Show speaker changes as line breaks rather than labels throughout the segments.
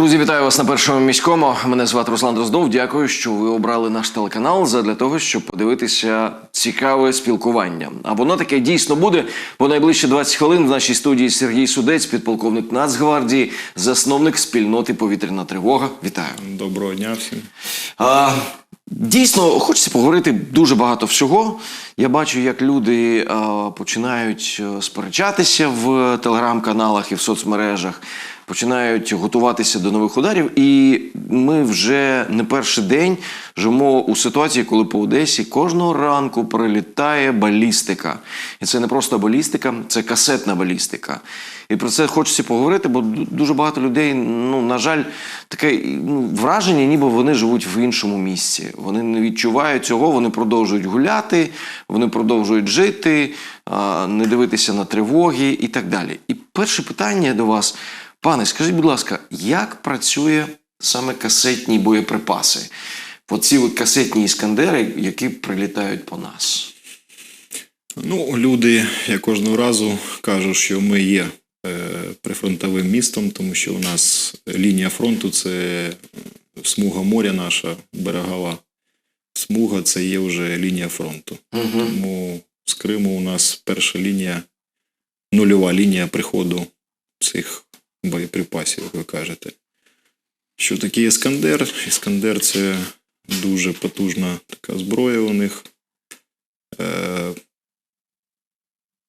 Друзі, вітаю вас на першому міському. Мене звати Руслан Дроздов. Дякую, що ви обрали наш телеканал задля того, щоб подивитися цікаве спілкування. А воно таке дійсно буде. Бо найближче 20 хвилин в нашій студії Сергій Судець, підполковник Нацгвардії, засновник спільноти Повітряна тривога. Вітаю.
Доброго дня всім.
А, дійсно, хочеться поговорити дуже багато всього. Я бачу, як люди а, починають е, сперечатися в телеграм-каналах і в соцмережах, починають готуватися до нових ударів. І ми вже не перший день живемо у ситуації, коли по Одесі кожного ранку прилітає балістика. І це не просто балістика, це касетна балістика. І про це хочеться поговорити, бо дуже багато людей, ну на жаль, таке ну, враження, ніби вони живуть в іншому місці. Вони не відчувають цього, вони продовжують гуляти, вони продовжують жити, не дивитися на тривоги і так далі. І перше питання до вас, пане, скажіть, будь ласка, як працює саме касетні боєприпаси? Оці касетні іскандери, які прилітають по нас.
Ну, люди я кожного разу кажуть, що ми є е, прифронтовим містом, тому що у нас лінія фронту це смуга моря наша, берегова смуга це є вже лінія фронту.
Угу.
Тому з Криму у нас перша лінія, нульова лінія приходу цих боєприпасів, як ви кажете. Що таке Іскандер? Іскандер це дуже потужна така зброя у них. Е,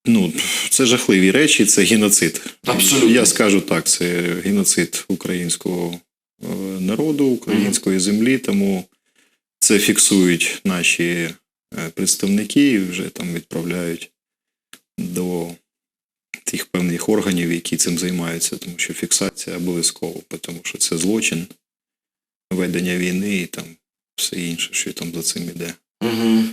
ну, це жахливі речі, це геноцид.
Абсолютно.
Я скажу так: це геноцид українського е, народу, української землі, тому це фіксують наші е, представники і вже там відправляють до тих певних органів, які цим займаються, тому що фіксація обов'язково, тому що це злочин ведення війни і там все інше, що там за цим іде.
Угу.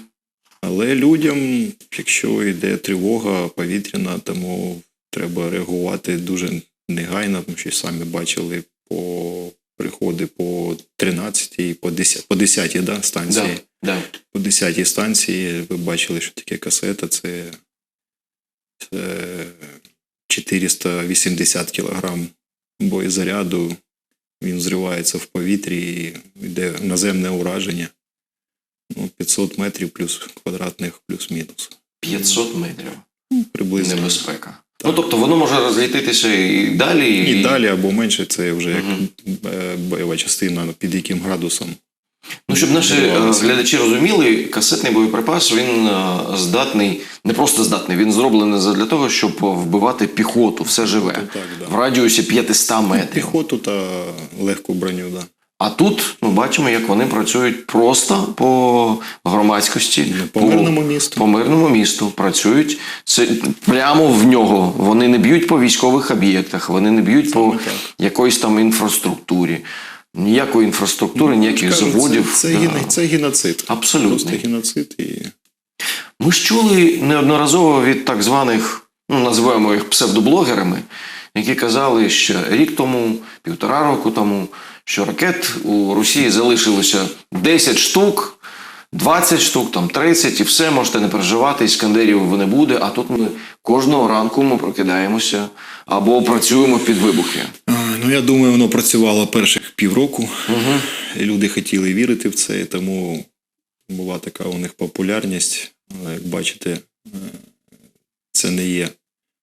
Але людям, якщо йде тривога повітряна, тому треба реагувати дуже негайно, тому що самі бачили по приходи по 13 по 10, по 10 да, станції.
Да, да.
По 10 станції ви бачили, що таке касета це 480 кілограм боєзаряду. Він зривається в повітрі і йде наземне ураження. Ну, 500 метрів плюс квадратних плюс-мінус.
500 метрів.
Приблизно.
Небезпека. Ну, тобто воно може розлітитися і далі.
І далі або менше це вже як
Мгм.
е, бойова частина під яким градусом.
Ну, щоб наші е, глядачі розуміли, касетний боєприпас він е, здатний, не просто здатний, він зроблений для того, щоб вбивати піхоту, все живе.
Так, да.
В радіусі 500 метрів.
Піхоту та легку броню, да.
А тут ми бачимо, як вони працюють просто по громадськості,
По мирному місту.
по мирному місту працюють це прямо в нього. Вони не б'ють по військових об'єктах, вони не б'ють по якоїсь там інфраструктурі. Ніякої інфраструктури, ніяких
Кажуть,
заводів.
Це, це,
Да.
це геноцид.
Абсолютно.
Просто геноцид і
Ми ж чули неодноразово від так званих, ну називаємо їх псевдоблогерами, які казали, що рік тому, півтора року тому, що ракет у Росії залишилося 10 штук, 20 штук, там 30, і все, можете не переживати, іскандерів не буде. А тут ми кожного ранку ми прокидаємося або працюємо під вибухи.
Ну, я думаю, воно працювало перших півроку.
Угу.
Люди хотіли вірити в це, тому була така у них популярність. Але як бачите, е, це не є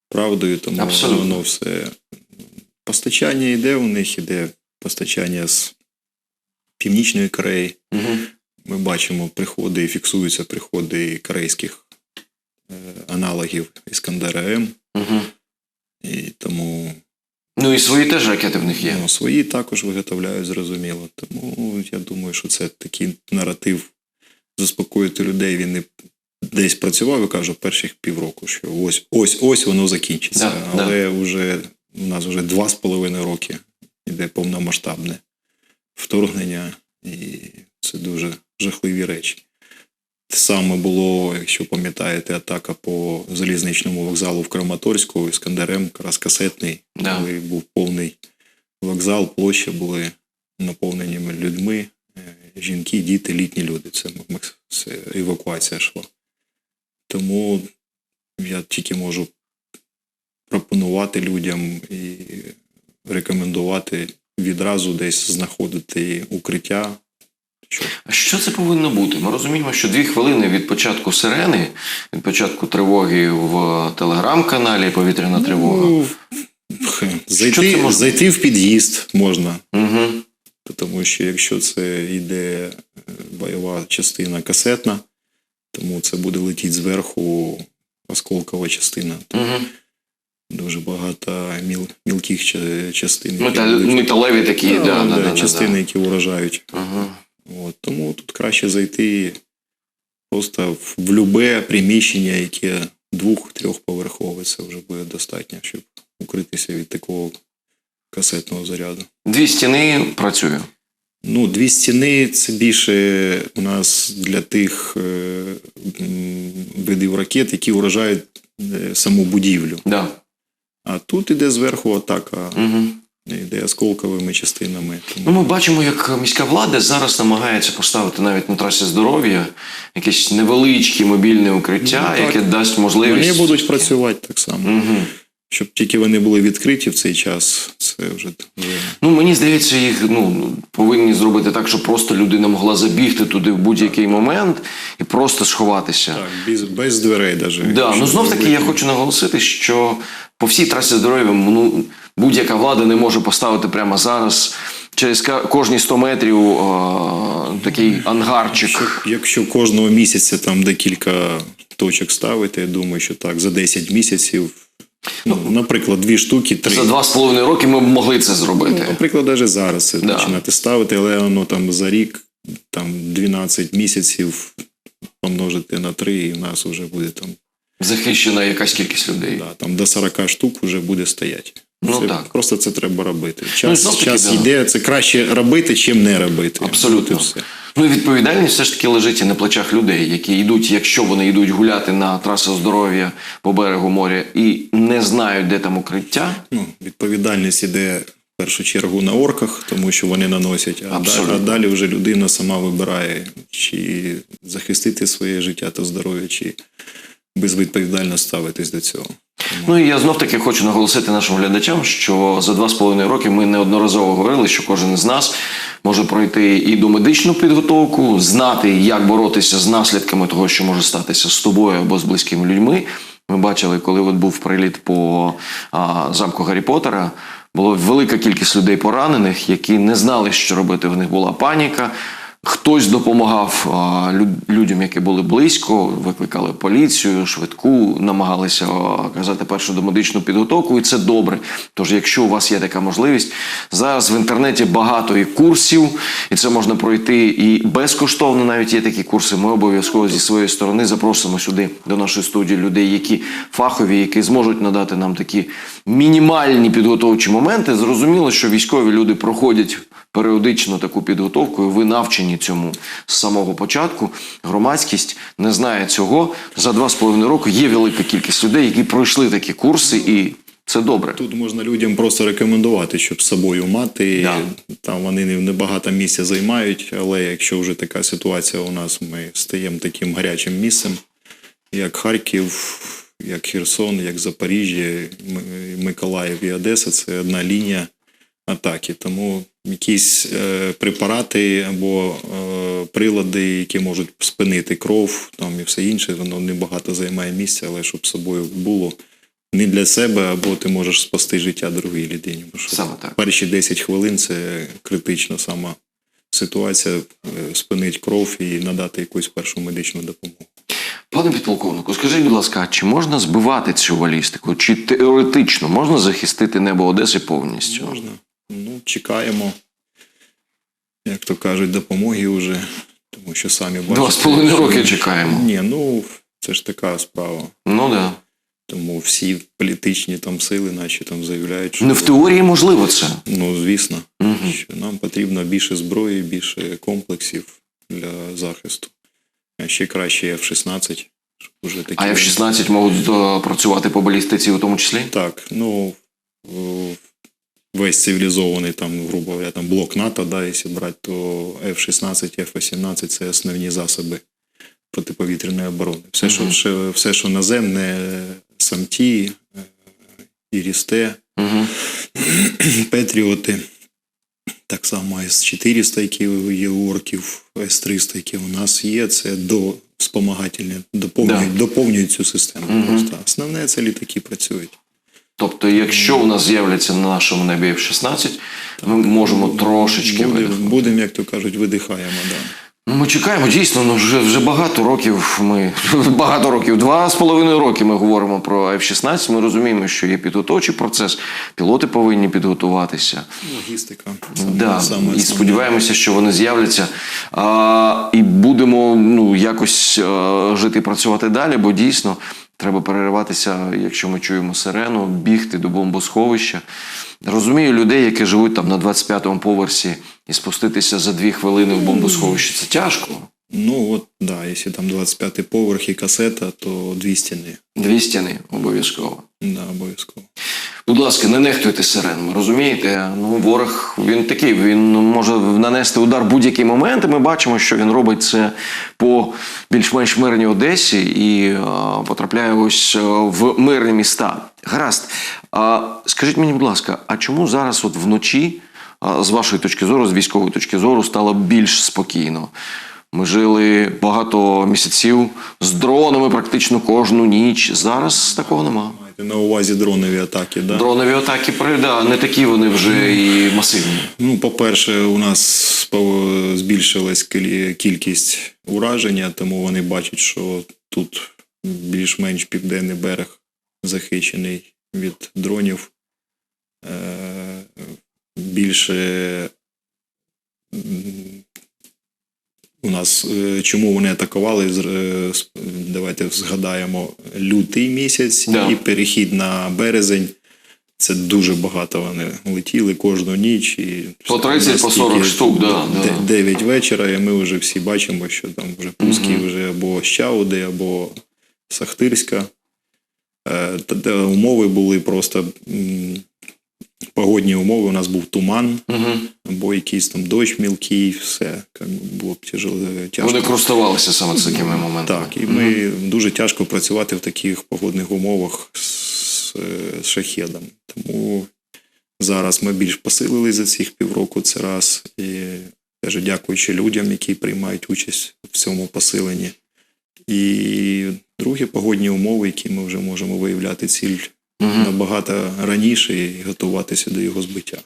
правдою, тому
Абсолютно.
воно все. Постачання йде у них, іде постачання з Північної Кореї.
Угу.
Ми бачимо приходи фіксуються приходи корейських е, аналогів Іскандера М.
Угу.
І тому
Ну і свої теж ракети в них є.
Ну, свої також виготовляють, зрозуміло. Тому я думаю, що це такий наратив заспокоїти людей. Він не десь працював і кажу перших півроку, що ось ось ось воно закінчиться.
Да,
Але вже у нас вже два з половиною роки йде повномасштабне вторгнення, і це дуже жахливі речі. Те саме було, якщо пам'ятаєте, атака по залізничному вокзалу в Краматорську, Іскандерем, якраз касетний,
Да.
коли був повний вокзал, площа були наповнені людьми, е, жінки, діти, літні люди. Це, це евакуація йшла. Тому я тільки можу пропонувати людям і рекомендувати відразу десь знаходити укриття.
А що це повинно бути? Ми розуміємо, що дві хвилини від початку сирени, від початку тривоги в телеграм-каналі Повітряна тривога.
Ну, зайти,
можна?
зайти в під'їзд можна.
Угу.
Тому що якщо це йде е, бойова частина касетна, тому це буде летіти зверху осколкова частина.
Угу.
дуже багато міл, мілких частин.
Метал, металеві такі,
Да,
да, да,
да,
да, да,
частини,
да.
які уражають.
Угу.
От, тому тут краще зайти просто в любе приміщення, яке двох-трьохповерхове, це вже буде достатньо, щоб укритися від такого касетного заряду.
Дві стіни працює.
Ну, дві стіни це більше у нас для тих е, видів ракет, які вражають е, саму будівлю.
Да.
А тут іде зверху атака,
Угу.
Йде осколковими частинами.
Ну, ми бачимо, як міська влада зараз намагається поставити навіть на трасі здоров'я якесь невеличке мобільне укриття,
Ну,
яке дасть можливість.
вони будуть працювати так само.
Угу.
Щоб тільки вони були відкриті в цей час, це вже,
Ну, мені здається, їх ну, повинні зробити так, щоб просто людина могла забігти туди в будь-який момент і просто сховатися.
так, без, без дверей навіть.
Да, ну знов таки я хочу наголосити, що по всій трасі здоров'я ну, будь-яка влада не може поставити прямо зараз через кожні 100 метрів е, такий ангарчик.
Якщо, якщо кожного місяця там декілька точок ставити, я думаю, що так, за 10 місяців, ну, наприклад, дві штуки, три.
За два з половиною роки ми б могли це
Ну,
зробити.
наприклад, навіть зараз це
Да.
починати ставити, але воно там за рік, там 12 місяців помножити на 3, і в нас вже буде там,
Захищена якась кількість людей.
да, там до 40 штук вже буде стояти.
Ну,
Це
так.
Просто це треба робити.
Ну,
Час,
таки,
час
да.
йде, це краще робити, чим не робити.
Абсолютно.
Все.
Ну і відповідальність все ж таки лежить і на плечах людей, які йдуть, якщо вони йдуть гуляти на трасу здоров'я по берегу моря і не знають, де там укриття.
Ну, відповідальність іде в першу чергу на орках, тому що вони наносять, а,
далі,
а далі вже людина сама вибирає, чи захистити своє життя та здоров'я, чи безвідповідально ставитись до цього.
Ну і я знов таки хочу наголосити нашим глядачам, що за два з половиною роки ми неодноразово говорили, що кожен з нас може пройти і до медичну підготовку, знати, як боротися з наслідками того, що може статися з тобою або з близькими людьми. Ми бачили, коли от був приліт по а, замку Гаррі Поттера, була велика кількість людей поранених, які не знали, що робити. В них була паніка. Хтось допомагав людям, які були близько, викликали поліцію, швидку, намагалися а, казати першу домедичну підготовку, і це добре. Тож, якщо у вас є така можливість, зараз в інтернеті багато і курсів, і це можна пройти і безкоштовно. Навіть є такі курси. Ми обов'язково зі своєї сторони запросимо сюди до нашої студії людей, які фахові, які зможуть надати нам такі мінімальні підготовчі моменти. Зрозуміло, що військові люди проходять періодично таку підготовку, і ви навчені цьому з самого початку. Громадськість не знає цього. За два з половиною роки є велика кількість людей, які пройшли такі курси, і це добре.
Тут можна людям просто рекомендувати, щоб з собою мати.
Да.
Там вони небагато місця займають, але якщо вже така ситуація у нас, ми стаємо таким гарячим місцем, як Харків, як Херсон, як Запоріжжя, Миколаїв і Одеса це одна лінія атаки. Тому якісь е, препарати або е, прилади, які можуть спинити кров, там і все інше, воно небагато займає місця, але щоб з собою було не для себе, або ти можеш спасти життя другій людині. Бо що
Саме так.
перші 10 хвилин це критична сама ситуація, е, спинить кров і надати якусь першу медичну допомогу.
Пане підполковнику, скажіть, будь ласка, чи можна збивати цю балістику? Чи теоретично можна захистити небо Одеси повністю?
Можна. Ну, чекаємо, як то кажуть, допомоги вже, тому що самі бачите.
Два з половиною
що-
роки чекаємо.
Ні, ну це ж така справа.
Ну да.
Тому всі політичні там сили, наші там заявляють, що
Не в теорії можливо це.
ну звісно,
Мгм.
що нам потрібно більше зброї, більше комплексів для захисту. А ще краще F-16. щоб Уже такі...
А F-16 можуть е, працювати по балістиці у тому числі?
Так, ну весь цивілізований там, грубо говоря, там блок НАТО, да, якщо брати, то F-16, F-18 це основні засоби протиповітряної оборони. Все, що,
Мгм.
ще- все, що наземне, самті, е, Ірісте,
Угу.
Петріоти. Так само С-400, які є у орків, С-300, які у нас є, це до спомагательні, доповнюють,
Да.
доповнюють цю систему.
Мгм.
Просто основне це літаки працюють.
Тобто, якщо у нас з'являться на нашому небі F-16, ми можемо трошечки
Будемо,
видихнути.
будемо, як то кажуть, видихаємо. Да.
Ну, Ми чекаємо дійсно. Ну вже вже багато років. Ми багато років, два з половиною роки. Ми говоримо про F-16. Ми розуміємо, що є підготовчий процес. Пілоти повинні підготуватися.
Логістика.
Да,
саме
і сподіваємося, що вони з'являться. А, і будемо ну, якось а, жити і працювати далі, бо дійсно треба перериватися, якщо ми чуємо сирену, бігти до бомбосховища. Розумію людей, які живуть там на 25-му поверсі, і спуститися за дві хвилини в бомбосховище. Це тяжко.
Ну от, да, якщо там 25-й поверх і касета, то дві стіни.
Дві стіни обов'язково.
Да, обов'язково.
Будь ласка, не нехтуйте сиренами, розумієте? Ну, ворог він такий, він може нанести удар будь-який момент. І ми бачимо, що він робить це по більш-менш мирній Одесі і е, потрапляє ось е, в мирні міста. Гаразд. А скажіть мені, будь ласка, а чому зараз, от вночі, а, з вашої точки зору, з військової точки зору, стало більш спокійно? Ми жили багато місяців з дронами практично кожну ніч. Зараз такого нема.
Маєте на увазі дронові атаки, да?
Дронові атаки да, не такі вони вже і масивні.
Ну, по-перше, у нас збільшилась кількість ураження, тому вони бачать, що тут більш-менш південний берег захищений від дронів. Е, Більше у нас е, чому вони атакували? Е, Давайте згадаємо лютий місяць
Да.
і перехід на березень. Це дуже багато вони летіли кожну ніч. І
По 30, по 40 штук, да,
де-
да.
вечора, і ми вже всі бачимо, що там вже пуски вже або Щауди, або Сахтирська. Е, умови були просто погодні умови. У нас був туман,
Угу.
або якийсь там дощ мілкий, все. Було б тяжело, тяжко.
Вони користувалися саме такими моментами.
Так, і ми дуже тяжко працювати в таких погодних умовах з, з шахедом. Тому зараз ми більш посилили за цих півроку. Це раз. І теж дякуючи людям, які приймають участь в цьому посиленні. І другі погодні умови, які ми вже можемо виявляти ціль. Набагато раніше і готуватися до його збиття.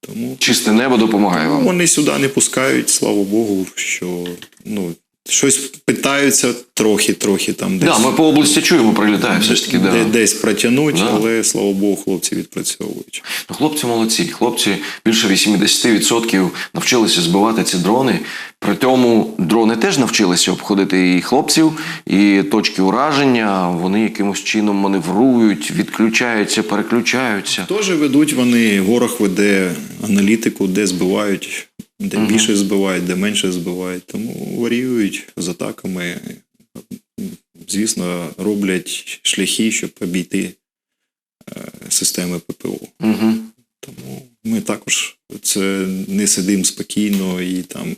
Тому
Чисте небо допомагає вам.
вони сюди не пускають, слава Богу, що ну, щось питаються трохи-трохи там десь.
Да, ми по області чуємо, прилітає все ж таки. Да.
десь протягнуть,
Да.
але слава Богу, хлопці відпрацьовують.
Ну, Хлопці молодці. Хлопці більше 80% навчилися збивати ці дрони. При тому дрони теж навчилися обходити і хлопців, і точки ураження. Вони якимось чином маневрують, відключаються, переключаються.
Теж ведуть вони, ворог веде аналітику, де збивають, де більше збивають, де менше збивають. Тому варіюють з атаками. Звісно, роблять шляхи, щоб обійти е, системи ППО.
Угу.
Тому ми також це не сидимо спокійно і там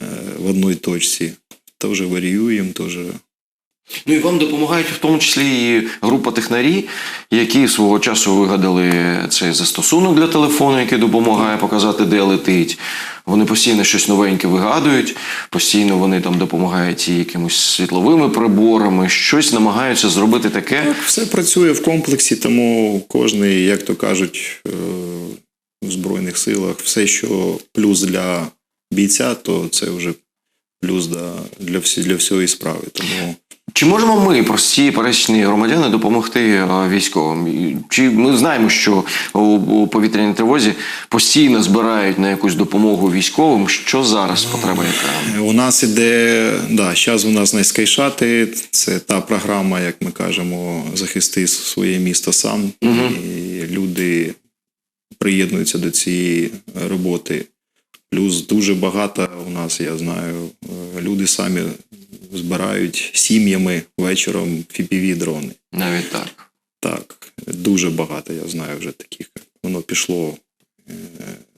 е, в одній точці. Теж варіюємо, теж
Ну і вам допомагають в тому числі і група технарі, які свого часу вигадали цей застосунок для телефону, який допомагає показати, де летить. Вони постійно щось новеньке вигадують, постійно вони там допомагають якимось світловими приборами, щось намагаються зробити таке.
Так, все працює в комплексі, тому кожний, як то кажуть, е, в Збройних силах, все, що плюс для бійця, то це вже плюс для, для, всі, для всієї справи. Тому
Чи можемо ми, прості пересічні громадяни, допомогти е, військовим? Чи ми знаємо, що у, повітряній тривозі постійно збирають на якусь допомогу військовим? Що зараз потреба яка?
у нас іде, да, зараз у нас на скайшати, це та програма, як ми кажемо, захисти своє місто сам. І люди приєднуються до цієї роботи. Плюс дуже багато у нас, я знаю, е, люди самі збирають сім'ями вечором fpv дрони.
Навіть так.
Так, дуже багато, я знаю вже таких. Воно пішло е,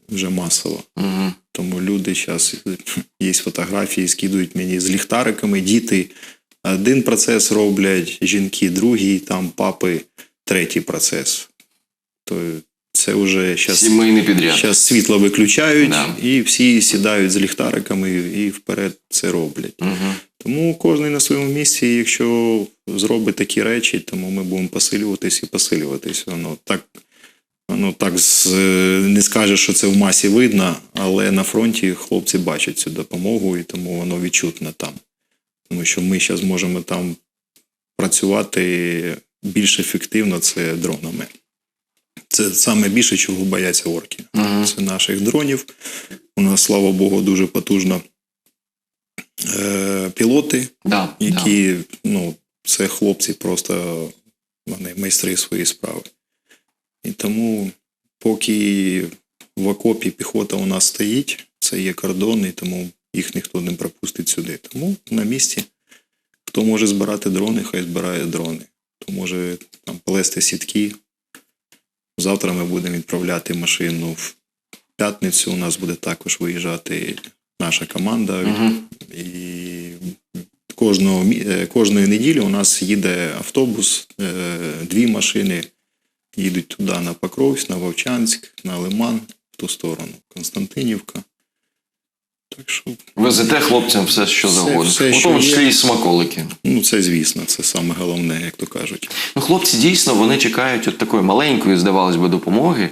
вже масово.
Угу.
Тому люди зараз є фотографії, скидують мені з ліхтариками, діти один процес роблять, жінки другий, там папи третій процес. То це вже. Зараз світло виключають,
Да.
і всі сідають з ліхтариками і вперед це роблять.
Угу.
Тому кожен на своєму місці, якщо зробить такі речі, тому ми будемо посилюватись і посилюватись. Воно так, воно так з, не скаже, що це в масі видно, але на фронті хлопці бачать цю допомогу, і тому воно відчутно там. Тому що ми зараз можемо там працювати більш ефективно це дронами. Це саме більше, чого бояться орки.
Угу.
Це наших дронів. У нас, слава Богу, дуже потужно е, пілоти,
Да, да.
які, ну, це хлопці просто вони майстри своєї справи. І тому, поки в окопі піхота у нас стоїть, це є кордон, і тому їх ніхто не пропустить сюди. Тому на місці, хто може збирати дрони, хай збирає дрони. Хто може там плести сітки. Завтра ми будемо відправляти машину в п'ятницю. У нас буде також виїжджати наша команда.
Мгм.
І кожного, е, кожної неділі у нас їде автобус, е, дві машини їдуть туди на Покровськ, на Вовчанськ, на Лиман, в ту сторону, Константинівка. Так що,
Везете хлопцям все, що
Все-
завгодно.
все,
У
що
тому
є.
числі і смаколики.
ну це звісно, це саме головне, як то кажуть.
Ну, хлопці дійсно вони чекають от такої маленької, здавалось би, допомоги.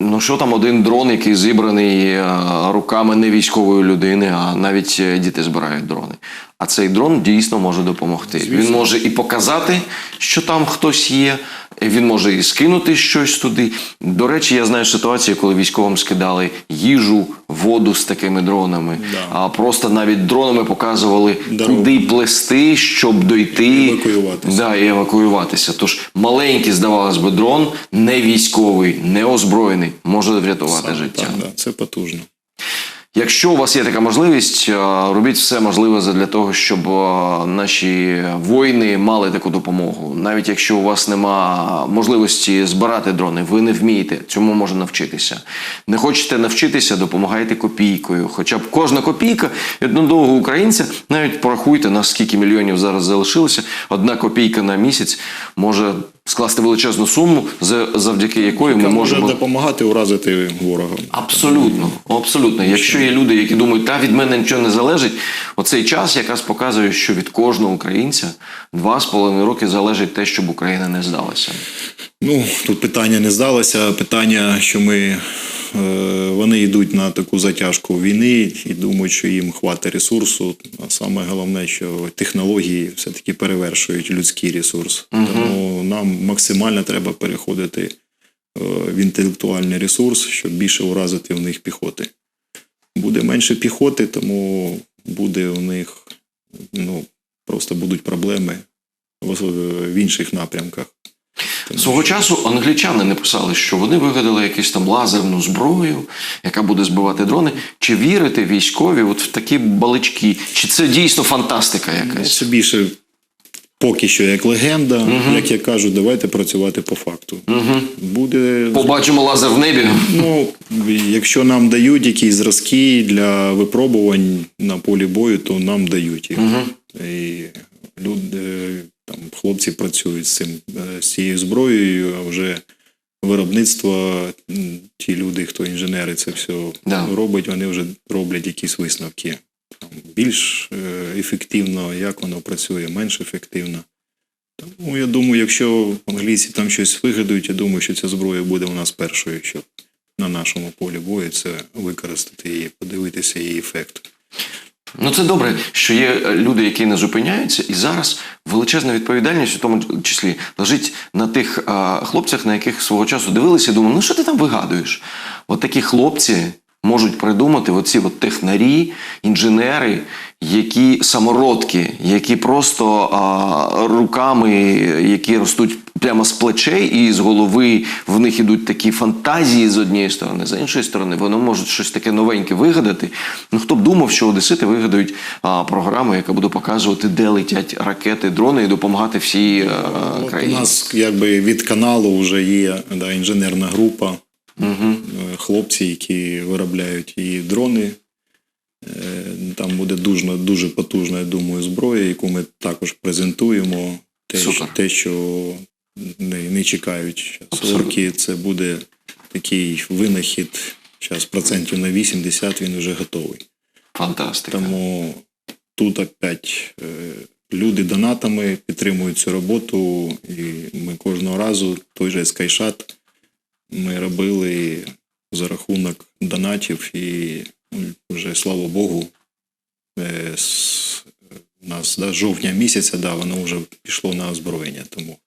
Ну що там один дрон, який зібраний е, руками не військової людини, а навіть е, діти збирають дрони. А цей дрон дійсно може допомогти. Він може і показати, що там хтось є. Він може і скинути щось туди. До речі, я знаю ситуацію, коли військовим скидали їжу, воду з такими дронами,
Да.
а просто навіть дронами показували,
Дорогу.
куди плести, щоб дойти.
Евакуюватися.
Да, і евакуюватися. Тож маленький, здавалось би, дрон, не військовий, не озброєний, може врятувати
Саме
життя.
Так, да, це потужно.
Якщо у вас є така можливість, е, робіть все можливе для того, щоб е, наші воїни мали таку допомогу. Навіть якщо у вас нема можливості збирати дрони, ви не вмієте, цьому можна навчитися. Не хочете навчитися, допомагайте копійкою. Хоча б кожна копійка одного українця, навіть порахуйте, на скільки мільйонів зараз залишилося. Одна копійка на місяць може скласти величезну суму, за- завдяки якої ми
можемо може допомагати уразити ворога.
Абсолютно, абсолютно. Якщо є люди, які думають, та від мене нічого не залежить, оцей час якраз показує, що від кожного українця два з половиною роки залежить те, щоб Україна не здалася.
Ну, тут питання не здалося. Питання, що ми е, вони йдуть на таку затяжку війни і думають, що їм хватить ресурсу. А саме головне, що технології все-таки перевершують людський ресурс. Тому нам максимально треба переходити е, в інтелектуальний ресурс, щоб більше уразити в них піхоти. Буде менше піхоти, тому буде у них ну, просто будуть проблеми в інших напрямках.
Свого часу англічани написали, що вони вигадали якусь там лазерну зброю, яка буде збивати дрони. Чи вірите військові от в такі балички? Чи це дійсно фантастика якась?
Це більше поки що як легенда. Як я кажу, давайте працювати по факту.
Угу.
Буде
Побачимо лазер в небі.
ну, якщо нам дають якісь зразки для випробувань на полі бою, то нам дають їх.
Угу.
І люди, там, хлопці працюють з цим е, з цією зброєю, а вже виробництво, ті люди, хто інженери це все
Да.
робить, вони вже роблять якісь висновки. Там, більш е, ефективно, як воно працює, менш ефективно. Тому я думаю, якщо англійці там щось вигадують, я думаю, що ця зброя буде у нас першою, щоб на нашому полі бою це використати її, подивитися її ефект.
Ну це добре, що є е, люди, які не зупиняються, і зараз величезна відповідальність, у тому числі, лежить на тих а, хлопцях, на яких свого часу дивилися і думали, ну що ти там вигадуєш? От такі хлопці можуть придумати оці от технарі, інженери, які самородки, які просто а, руками, які ростуть прямо з плечей і з голови, в них ідуть такі фантазії з однієї сторони, з іншої сторони, вони можуть щось таке новеньке вигадати. Ну хто б думав, що одесити вигадають а, програму, яка буде показувати, де летять ракети, дрони і допомагати всій а,
От у
країні.
нас якби від каналу вже є да, інженерна група,
Угу.
е, хлопці, які виробляють і дрони. Е, Там буде дуже, дуже потужна, я думаю, зброя, яку ми також презентуємо. Те,
Супер.
що, те, що не, не чекають зараз
Абсолютно.
орки, це буде такий винахід. Зараз процентів на 80 він вже готовий.
Фантастика.
Тому тут опять е, люди донатами підтримують цю роботу, і ми кожного разу той же скайшат ми робили за рахунок донатів, і вже слава Богу, е, з нас да, жовтня місяця, да, воно вже пішло на озброєння. Тому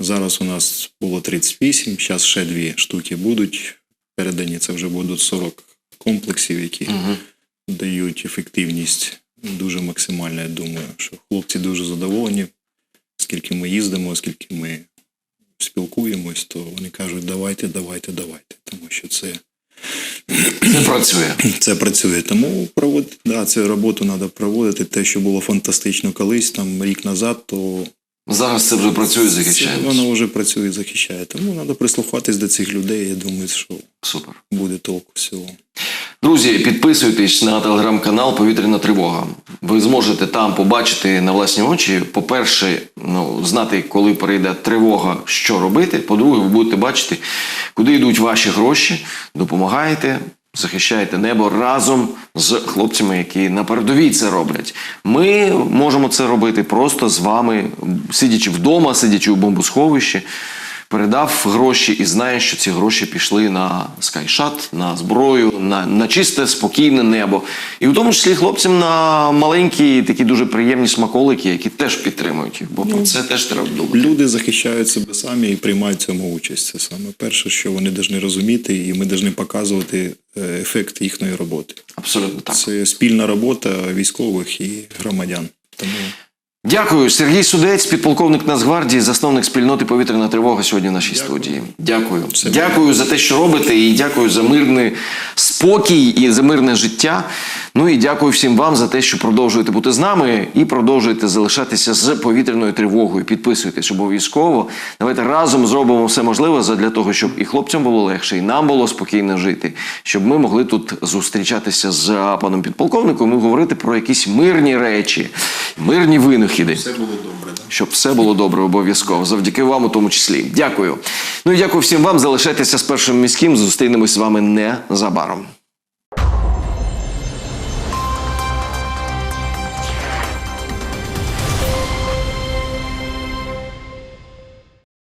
зараз у нас було 38, зараз ще дві штуки будуть передані. Це вже будуть 40 комплексів, які
Мгм.
дають ефективність дуже максимальна. Я думаю, що хлопці дуже задоволені, скільки ми їздимо, скільки ми спілкуємось, то вони кажуть, давайте, давайте, давайте. Тому що це,
Це працює.
це працює. Тому проводити, да, цю роботу треба проводити. Те, що було фантастично колись, там рік назад, то
Зараз це вже працює, захищає.
воно вже працює захищає. Тому треба прислухатись до цих людей. Я думаю, що
Супер.
буде толку всього.
Друзі, підписуйтесь на телеграм-канал Повітряна тривога. Ви зможете там побачити на власні очі. По-перше, ну, знати, коли прийде тривога, що робити. По-друге, ви будете бачити, куди йдуть ваші гроші, допомагаєте, захищаєте небо разом з хлопцями, які на передовій це роблять. Ми можемо це робити просто з вами, сидячи вдома, сидячи у бомбосховищі передав гроші і знає, що ці гроші пішли на скайшат, на зброю, на, на чисте, спокійне небо. І в тому числі хлопцям на маленькі, такі дуже приємні смаколики, які теж підтримують їх. Бо про це теж треба думати.
Люди захищають себе самі і приймають цьому участь. Це саме перше, що вони повинні розуміти, і ми повинні показувати е, ефект їхньої роботи.
Абсолютно так.
Це спільна робота військових і громадян. Тому
Дякую, Сергій Судець, підполковник Нацгвардії, засновник спільноти повітряна тривога сьогодні в нашій
Дякую.
студії. Дякую.
Все
дякую за те, що робите, і дякую за мирний спокій і за мирне життя. Ну і дякую всім вам за те, що продовжуєте бути з нами і продовжуєте залишатися з повітряною тривогою. Підписуйтесь обов'язково. Давайте разом зробимо все можливе для того, щоб і хлопцям було легше, і нам було спокійно жити, щоб ми могли тут зустрічатися з паном підполковником і говорити про якісь мирні речі, мирні винахіди
все було добре. Да?
щоб все було добре обов'язково. Завдяки вам у тому числі. Дякую. Ну і дякую всім вам. Залишайтеся з першим міським. Зустрінемось з вами незабаром.